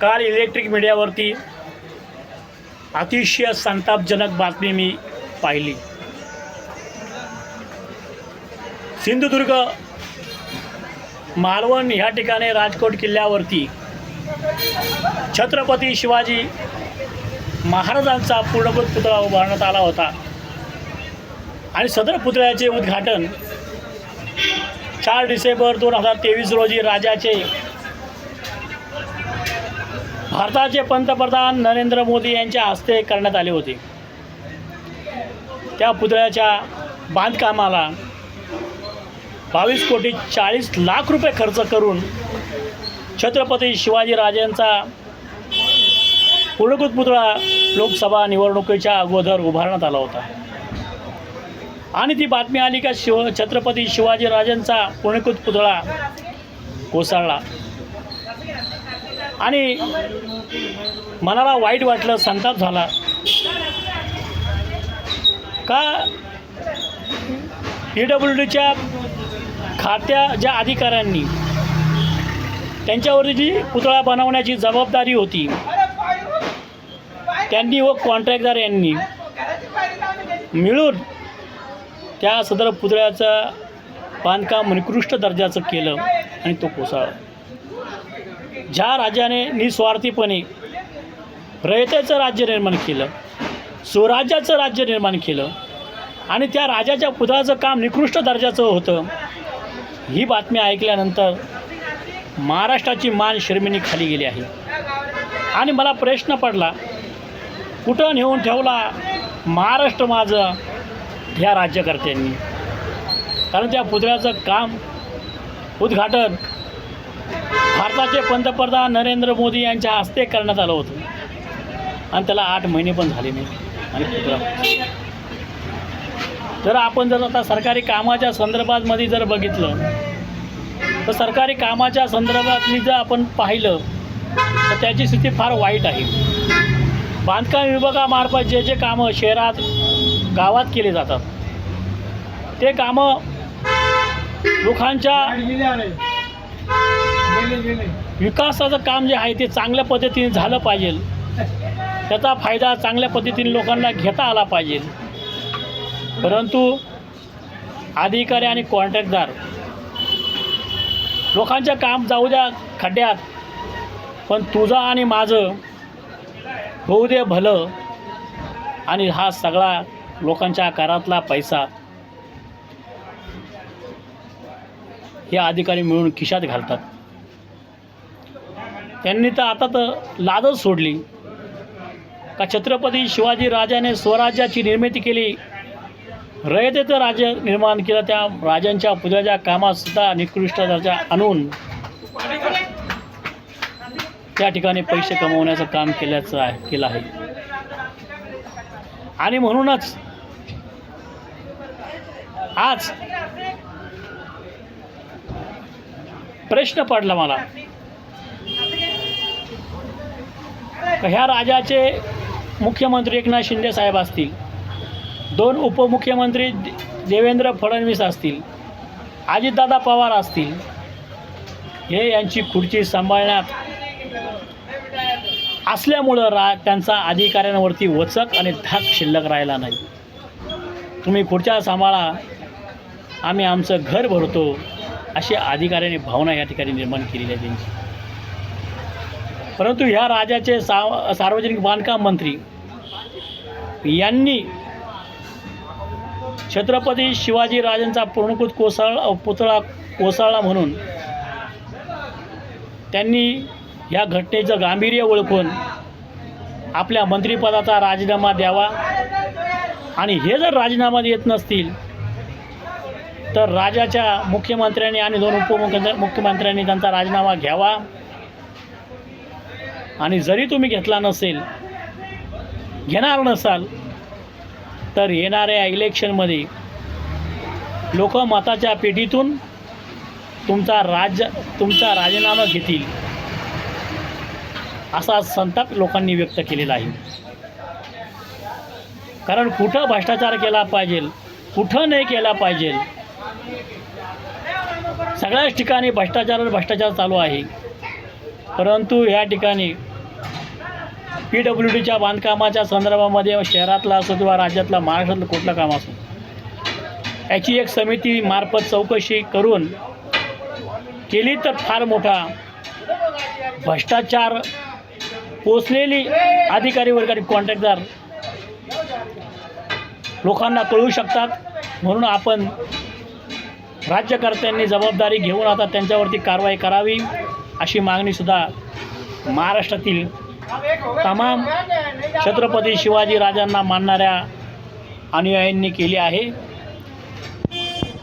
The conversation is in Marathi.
काल इलेक्ट्रिक मीडियावरती अतिशय संतापजनक बातमी मी पाहिली. सिंधुदुर्ग मालवण ह्या ठिकाणी राजकोट किल्ल्यावरती छत्रपती शिवाजी महाराजांचा पूर्णभूत पुतळा उभारण्यात आला होता. आणि सदर पुतळ्याचे उद्घाटन चार डिसेंबर दोन हजार तेवीस रोजी राजाचे भारताचे पंतप्रधान नरेंद्र मोदी यांच्या हस्ते करण्यात आले होते. त्या पुतळ्याच्या बांधकामाला बावीस कोटी चाळीस लाख रुपये खर्च करून छत्रपती शिवाजीराजांचा पूर्णकृत पुतळा लोकसभा निवडणुकीच्या अगोदर उभारण्यात आला होता. आणि ती बातमी आली का शिव छत्रपती शिवाजीराजांचा पुणेकृत पुतळा कोसळला. आणि मनाला वाईट वाटलं संताप झाला. का ई डब्ल्यू डीच्या खात्या ज्या अधिकाऱ्यांनी त्यांच्यावरती जी पुतळा बनवण्याची जबाबदारी होती त्यांनी व कॉन्ट्रॅक्टदार यांनी मिळून त्या सदर पुतळ्याचं बांधकाम निकृष्ट दर्जाचं केलं आणि तो कोसळला. ज्या राजाने निस्वार्थीपणे रयतेचं राज्य निर्माण केलं स्वराज्याचं राज्य निर्माण केलं आणि त्या राजाच्या पुतळाचं काम निकृष्ट दर्जाचं होतं ही बातमी ऐकल्यानंतर महाराष्ट्राची मान शर्मिनी खाली गेली आहे. आणि मला प्रश्न पडला कुठं नेऊन ठेवला महाराष्ट्र माझं ह्या राज्यकर्त्यांनी? कारण त्या पुतळ्याचं काम उद्घाटन भारताचे पंतप्रधान नरेंद्र मोदी यांच्या हस्ते करण्यात आलं होतं. आणि त्याला आठ महिने पण झाले नाही. आणि जर आपण जर आता सरकारी कामाच्या संदर्भातमध्ये जर बघितलं तर सरकारी कामाच्या संदर्भातली जर आपण पाहिलं तर त्याची स्थिती फार वाईट आहे. बांधकाम विभागामार्फत जे जे कामं शहरात गावात केले जातात ते कामं लोकांच्या विकासाचं काम जे आहे ते चांगल्या पद्धतीने झालं पाहिजे. त्याचा फायदा चांगल्या पद्धतीने लोकांना घेता आला पाहिजे. परंतु अधिकारी आणि कॉन्ट्रॅक्टदार लोकांचं काम जाऊ द्या खड्ड्यात पण तुझं आणि माझं होऊ दे भलं आणि हा सगळा लोकांच्या करातला पैसा हे अधिकारी मिळून खिशात घालतात. त्यांनी तर आता तर लादच सोडली. का छत्रपती शिवाजी राजाने स्वराज्याची निर्मिती केली. रयतेचं राज्य निर्माण केलं. त्या राजांच्या पुतळ्याच्या कामातसुद्धा निकृष्ट दर्जा आणून त्या ठिकाणी पैसे कमवण्याचं काम केल्याचं आहे केलं आहे. आणि म्हणूनच आज प्रश्न पडला मला का ह्या राजाचे मुख्यमंत्री एकनाथ शिंदे साहेब असतील. दोन उपमुख्यमंत्री देवेंद्र फडणवीस असतील. अजितदादा पवार असतील. हे यांची खुर्ची सांभाळण्यात असल्यामुळं रा त्यांचा अधिकाऱ्यांवरती वचक आणि धाक शिल्लक राहिला नाही. तुम्ही खुर्च्या सांभाळा. आम्ही आमचं घर भरतो. अशी अधिकाऱ्यांनी भावना या ठिकाणी निर्माण केलेली आहे त्यांची. परंतु ह्या राजाचे सा सार्वजनिक बांधकाम मंत्री यांनी छत्रपती शिवाजी राजांचा पूर्णकृत कोसळ पुतळा कोसळला म्हणून त्यांनी या घटनेचं गांभीर्य ओळखून आपल्या मंत्रिपदाचा राजीनामा द्यावा. आणि हे जर राजीनामा देत नसतील तर राजाच्या मुख्यमंत्र्यांनी आणि दोन उपमुख्य मुख्यमंत्र्यांनी त्यांचा राजीनामा घ्यावा. आणि जरी तुम्ही घेतला नसेल घेणार नसाल तर येणाऱ्या इलेक्शनमध्ये लोक मताच्या पेटीतून तुमचा राज्य तुमचा राजीनामा घेतील असा संताप लोकांनी व्यक्त केलेला आहे. कारण कुठं भ्रष्टाचार केला पाहिजे कुठं नाही केला पाहिजे सगळ्याच ठिकाणी भ्रष्टाचार भ्रष्टाचार चालू आहे. परंतु या ठिकाणी पी डब्ल्यू डीच्या बांधकामाच्या संदर्भामध्ये शहरातला असो किंवा राज्यातला महाराष्ट्रातलं कुठलं काम असो याची एक समिती मार्फत चौकशी करून केली तर फार मोठा भ्रष्टाचार पोचलेली अधिकारी वर्ग कॉन्ट्रॅक्टदार लोकांना कळू शकतात. म्हणून आपण राज्यकर्त्यांनी जबाबदारी घेऊन आता त्यांच्यावरती कारवाई करावी. अशी मागणीसुद्धा महाराष्ट्रातील तमाम छत्रपती शिवाजी राजांना मानणाऱ्या अनुयायांनी केली आहे.